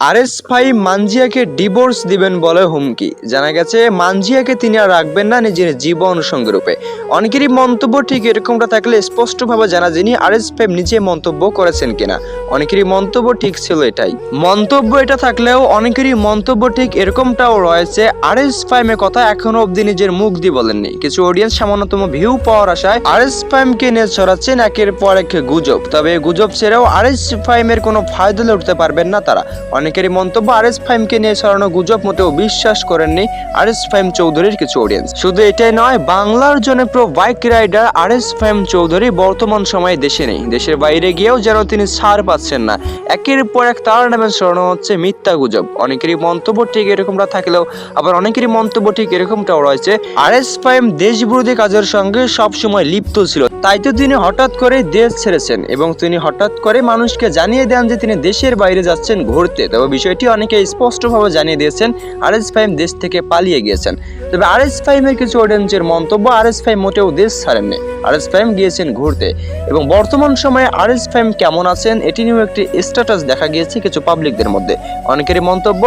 RS five মানজিয়াকে divorce দিবেন বলে হুমকি। জানা গেছে, মানজিয়াকে তিনি আর রাখবেন না নিজের জীবন সঙ্গে রূপে অনেকেরই মন্তব্য ঠিক এরকমটা থাকলে স্পষ্টভাবে জানা যিনি আরএস ফাইভ নিজে মন্তব্য করেছেন কিনা। অনেকেরই মন্তব্য ঠিক ছিল এটাই। মন্তব্য এটা থাকলেও অনেকেরই মন্তব্য ঠিক এরকমটাও রয়েছে। আরএস ফাইমের কথা এখনও অবধি নিজের মুখ দিয়ে বলেননি। কিছু অডিয়েন্স সামান্যতম ভিউ পাওয়ার আশায় আরএস ফাইমকে নিয়ে ছড়াচ্ছেন একের পর এক গুজব। তবে গুজব ছেড়েও আরএস ফাইমের কোনো ফায়দা লুটতে পারবেন না তারা। অনেকেরই মন্তব্য আরএস ফাইমকে নিয়ে ছড়ানো গুজব মোটেও বিশ্বাস করেননি আর এস ফাইম চৌধুরীর কিছু অডিয়েন্স শুধু এটাই নয়, বাংলার জনপ্রিয় বাইক রাইডার আর এস ফাইম চৌধুরী বর্তমান সময়ে দেশে নেই। দেশের বাইরে গিয়েও যেন তিনি ছাড় পাচ্ছেন না। একের পর এক তার নামে ছড়ানো হচ্ছে মিথ্যা গুজব। অনেকেরই মন্তব্য ঠিক এরকমটা থাকলেও, আবার অনেকেরই মন্তব্য ঠিক এরকমটাও রয়েছে। আর এস ফাইম দেশবিরোধী কাজের সঙ্গে সবসময় লিপ্ত ছিল। তাই তো তিনি হঠাৎ করে দেশ ছেড়েছেন এবং তিনি হঠাৎ করে মানুষকে জানিয়ে দেন যে তিনি দেশের বাইরে যাচ্ছেন ঘুরতে। তবে বিষয়টি অনেকে স্পষ্টভাবে জানিয়ে দিয়েছেন, আরএস ফাইম দেশ থেকে পালিয়ে গিয়েছেন। তবে আর এস ফাইমের কিছু অডিয়েন্সের মন্তব্য আর এস ফাইম মোটেও দেশ ছাড়েননি। আর এস ফাইম গিয়েছেন ঘুরতে এবং বর্তমান সময়ে আর এস ফাইম কেমন আছেন, এটি নিয়েও একটি স্ট্যাটাস দেখা গিয়েছে কিছু পাবলিকদের মধ্যে। অনেকেরই মন্তব্য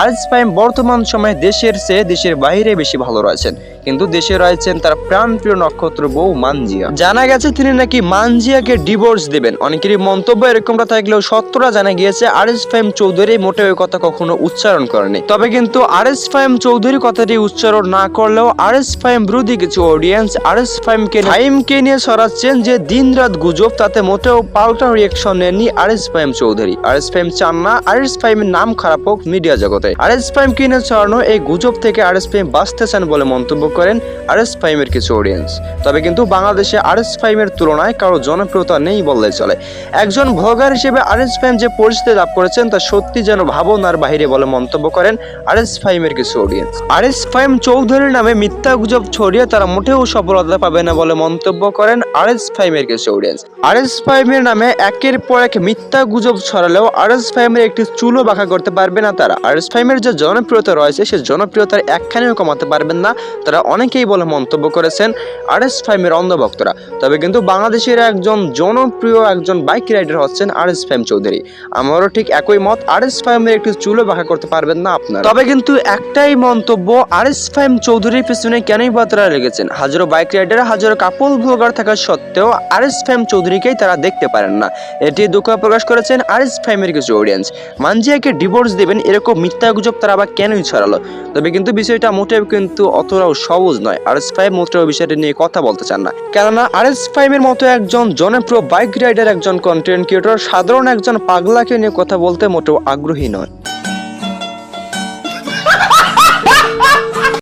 আর এস ফাইম বর্তমান সময়ে দেশের চেয়ে দেশের বাইরে বেশি ভালো রয়েছেন। কিন্তু দেশে রয়েছেন তার প্রাণপ্রিয় নক্ষত্র বউ মানজিয়া। জানা গেছে তিনি নাকি মানজিয়াকে ডিভোর্স দেবেন। অনেকেরই মন্তব্য এরকমটা থাকলেও সত্যরা জানা গিয়েছে আর এস ফাইম চৌধুরী মোটে ওই কথা কখনো উচ্চারণ করেনি। তবে কিন্তু আর এস ফাইম চৌধুরী কথাটি উচ্চারণ না করলেও আর এস ফাইম বিরোধী কিছু অডিয়েন্স আর এস ফাইম ফাইমকে ফাইমকে নিয়ে সরাচ্ছেন যে দিন রাত গুজব, তাতে মোটেও পাল্টা রিয়েকশন নেননি আর এস ফাইম চৌধুরী। আর এস ফাইম চান না আর এস ফাইমের নাম খারাপ হোক মিডিয়া জগতে। আর এস ফাইম কিনে ছড়ানো এই গুজব থেকে আর এস ফাইম বাঁচতে চান বলে মন্তব্য করেন আর এস ফাইমের কিছু অডিয়েন্স তবে কিন্তু বাংলাদেশে আর এস ফাইমের তুলনায় কারও জনপ্রিয়তা নেই বললে চলে। একজন ভ্লগার হিসেবে আর এস ফাইম যে পরিচিতি লাভ করেছেন, তা সত্যি যেন ভাবনার বাহিরে বলে মন্তব্য করেন আর এস ফাইমের কিছু অডিয়েন্স আর এস ফাইম চৌধুরীর নামে মিথ্যা গুজব ছড়িয়ে তারা মোটেও সফলতা পাবে না বলে মন্তব্য করেন আর এস ফাইমের কিছু অডিয়েন্স আর এস ফাইমের নামে একের পর এক মিথ্যা গুজব ছড়ালেও আর এস ফাইমের একটি চুলও বাঁকা করতে পারবে না তারা। আর এস ফাইমের যে জনপ্রিয়তা রয়েছে, সে জনপ্রিয়তার একখানেও কমাতে পারবেন না তারা অনেকেই বলে মন্তব্য করেছেন আর এস ফাইমের অন্ধভক্তরা। তবে কিন্তু বাংলাদেশের একজন জনপ্রিয় একজন বাইক রাইডার হচ্ছেন আর এস ফাইম চৌধুরী। আমারও ঠিক একই মত আর এস ফাইমের একটি চুলও বাঁকা করতে পারবেন না আপনারা। তবে কিন্তু একটাই মন্তব্য আর এস ফাইম চৌধুরীর পিছনে কেনই বা তারা লেগেছেন? হাজারো বাইক রাইডার, হাজারো কাপল ভ্লগার থাকা সত্ত্বেও আর এস ফাইম চৌধুরীকেই তারা দেখতে পারেন না। এটি দুঃখ প্রকাশ করেছেন আর এস ফাইমের কিছু অডিয়েন্স মানজিয়াকে ডিভোর্স দেবেন, এরকম মিথ্যা গুজব তারা আবার কেনই ছড়ালো? তবে কিন্তু বিষয়টা মোটেও কিন্তু অতটাও সহজ নয়। আর এস ফাইভ মোটেও বিষয়টি নিয়ে কথা বলতে চান না। কেননা আর এস ফাইভের মতো একজন জনপ্রিয় বাইক রাইডার, একজন কন্টেন্ট ক্রিয়েটর সাধারণ একজন পাগলাকে নিয়ে কথা বলতে মোটেও আগ্রহী নয়।